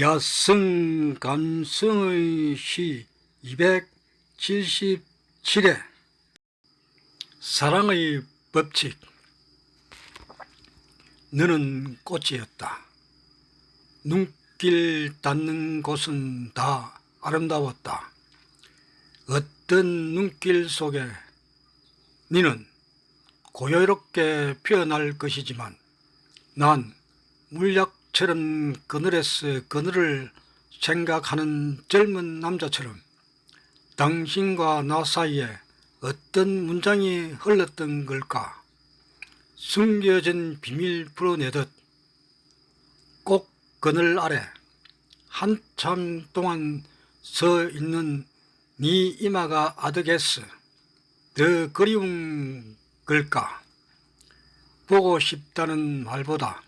야성 감성의 시 277회 사랑의 법칙 너는 꽃이었다. 눈길 닿는 곳은 다 아름다웠다. 어떤 눈길 속에 너는 고요롭게 피어날 것이지만 난 물약 처럼 그늘에서 그늘을 생각하는 젊은 남자처럼 당신과 나 사이에 어떤 문장이 흘렀던 걸까? 숨겨진 비밀 풀어내듯 꼭 그늘 아래 한참 동안 서 있는 네 이마가 아득했어. 더 그리운 걸까? 보고 싶다는 말보다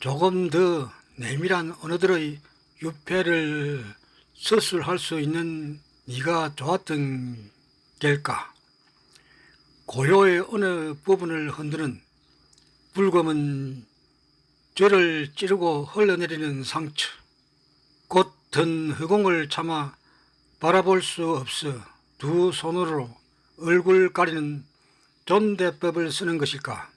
조금 더 내밀한 언어들의 유폐를 서술할 수 있는 네가 좋았던 겔까? 고요의 어느 부분을 흔드는 불검은 죄를 찌르고 흘러내리는 상처, 곧 든 허공을 참아 바라볼 수 없어 두 손으로 얼굴 가리는 존대법을 쓰는 것일까?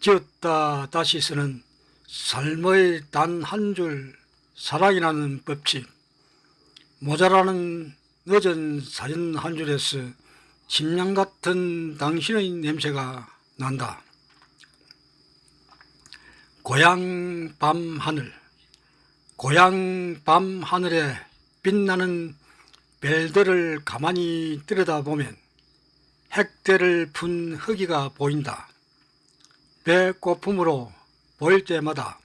지었다 다시 쓰는 삶의 단 한 줄 사랑이라는 법칙, 모자라는 늦은 사진 한 줄에서 침향 같은 당신의 냄새가 난다. 고향 밤 하늘, 고향 밤 하늘에 빛나는 별들을 가만히 들여다보면 핵대를 푼 흙이가 보인다. 배고픔으로 보일 때마다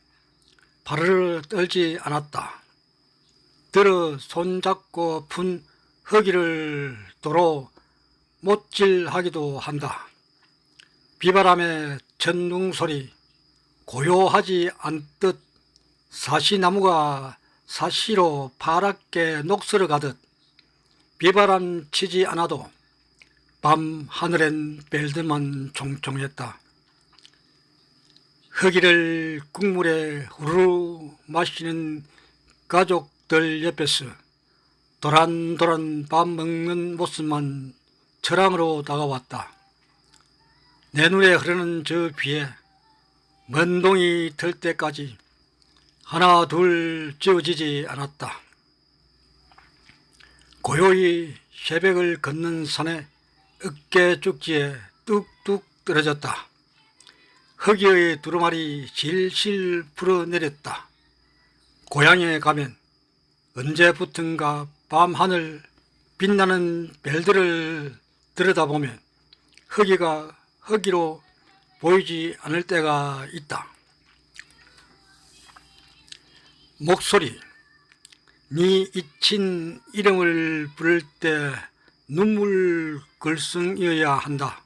발을 떨지 않았다. 들어 손잡고 푼 흙이를 도로 못질하기도 한다. 비바람의 전둥 소리 고요하지 않듯 사시나무가 사시로 파랗게 녹슬어 가듯 비바람 치지 않아도 밤 하늘엔 별들만 총총했다. 흙이를 국물에 후루 마시는 가족들 옆에서 도란도란 밥 먹는 모습만 철앙으로 다가왔다. 내 눈에 흐르는 저 비에 먼 동이 들 때까지 하나 둘 지어지지 않았다. 고요히 새벽을 걷는 산에 어깨 쭉지에 뚝뚝 떨어졌다. 흑이의 두루마리 실실 불어내렸다. 고향에 가면 언제부턴가 밤하늘 빛나는 별들을 들여다보면 흑이가 흑이로 보이지 않을 때가 있다. 목소리 네 잊힌 이름을 부를 때 눈물 글썽이어야 한다.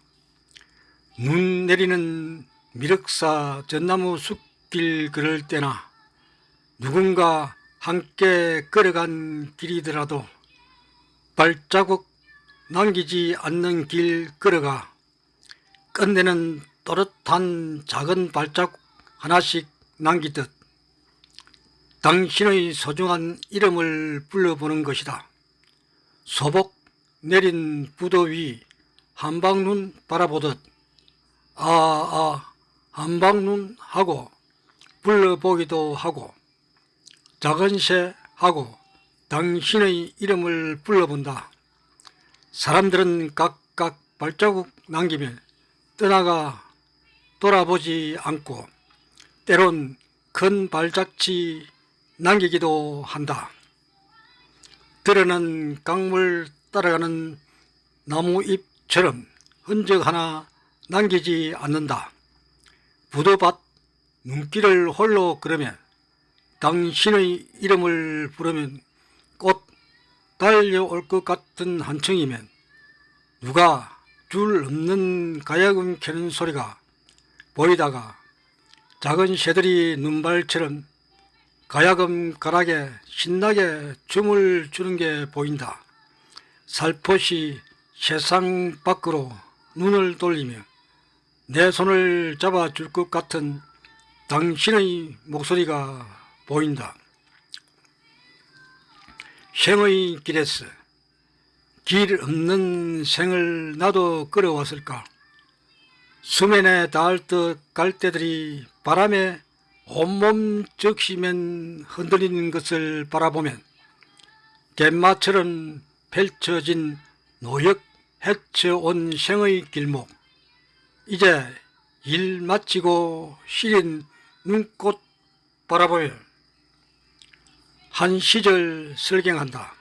눈 내리는 미륵사 전나무 숲길 걸을 때나 누군가 함께 걸어간 길이더라도 발자국 남기지 않는 길 걸어가 끝내는 또렷한 작은 발자국 하나씩 남기듯 당신의 소중한 이름을 불러보는 것이다. 소복 내린 부도 위 한방눈 바라보듯 아, 아, 한방눈 하고 불러보기도 하고 작은 새 하고 당신의 이름을 불러본다. 사람들은 각각 발자국 남기며 떠나가 돌아보지 않고 때론 큰 발자취 남기기도 한다. 드러난 강물 따라가는 나무 잎처럼 흔적 하나 남기지 않는다. 부도밭 눈길을 홀로 걸으며 당신의 이름을 부르면 꽃 달려올 것 같은 한청이면 누가 줄 없는 가야금 캐는 소리가 보이다가 작은 새들이 눈발처럼 가야금 가락에 신나게 춤을 추는 게 보인다. 살포시 세상 밖으로 눈을 돌리며 내 손을 잡아줄 것 같은 당신의 목소리가 보인다. 생의 길에서 길 없는 생을 나도 끌어왔을까? 수면에 닿을 듯 갈대들이 바람에 온몸 적시면 흔들리는 것을 바라보면 갯마처럼 펼쳐진 노역 헤쳐온 생의 길목 이제 일 마치고 시린 눈꽃 바라보며 한 시절 설경한다.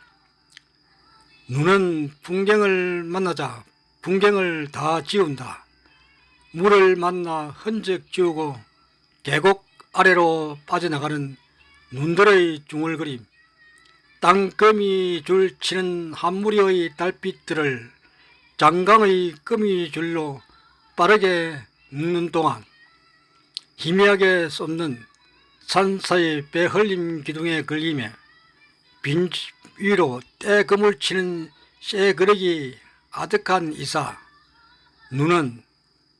눈은 풍경을 만나자 풍경을 다 지운다. 물을 만나 흔적 지우고 계곡 아래로 빠져나가는 눈들의 중얼거림, 땅거미 줄 치는 한 무리의 달빛들을 장강의 거미 줄로 빠르게 묶는 동안 희미하게 쏟는 산사의 배흘림 기둥에 걸리며 빈집 위로 떼금을 치는 쇠그릇이 아득한 이사 눈은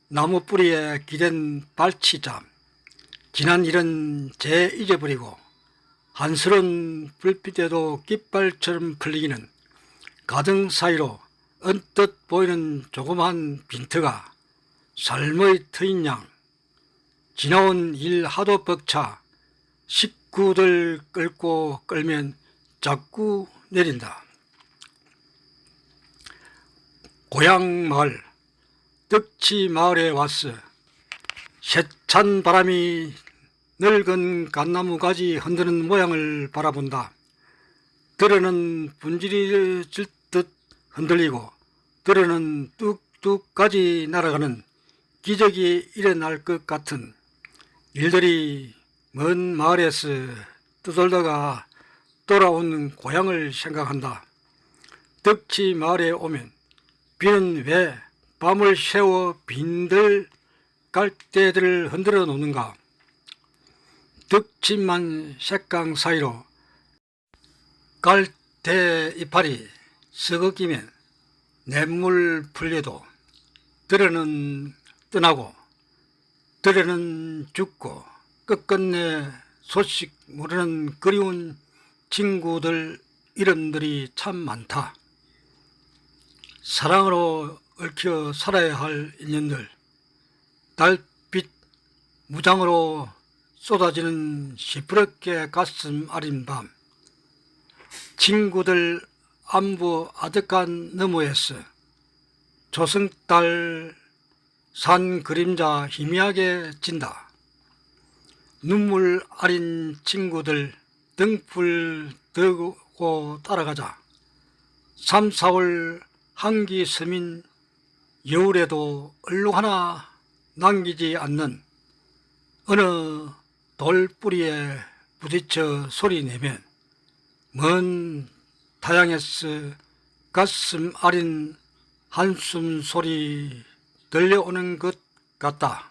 나무 뿌리에 기댄 발치잠 지난 일은 재 잊어버리고 한스러운 불빛에도 깃발처럼 풀리기는 가등 사이로 언뜻 보이는 조그마한 빈트가 삶의 트인 양 지나온 일 하도 벅차 식구들 끌고 끌면 자꾸 내린다. 고향 마을 득치 마을에 왔어. 세찬 바람이 늙은 갓나무 가지 흔드는 모양을 바라본다. 들어는 분질질 듯 흔들리고 들어는 뚝뚝까지 날아가는 기적이 일어날 것 같은 일들이 먼 마을에서 떠돌다가 돌아오는 고향을 생각한다. 덕치 마을에 오면 비는 왜 밤을 새워 빈들 갈대들을 흔들어 놓는가? 덕치만 색강 사이로 갈대 이파리 썩어 끼면 냇물 풀려도 들어는 떠나고 들어는 죽고 끝끝내 소식 모르는 그리운 친구들 이름들이 참 많다. 사랑으로 얽혀 살아야 할 인연들, 달빛 무장으로 쏟아지는 시퍼렇게 가슴 아린 밤, 친구들 안부 아득한 너머에서 조승달 산 그림자 희미하게 진다. 눈물 아린 친구들 등불 들고 따라가자. 3, 4월 한기 서민 여울에도 얼룩 하나 남기지 않는 어느 돌뿌리에 부딪혀 소리 내면 먼 타양에서 가슴 아린 한숨 소리 들려오는 것 같다.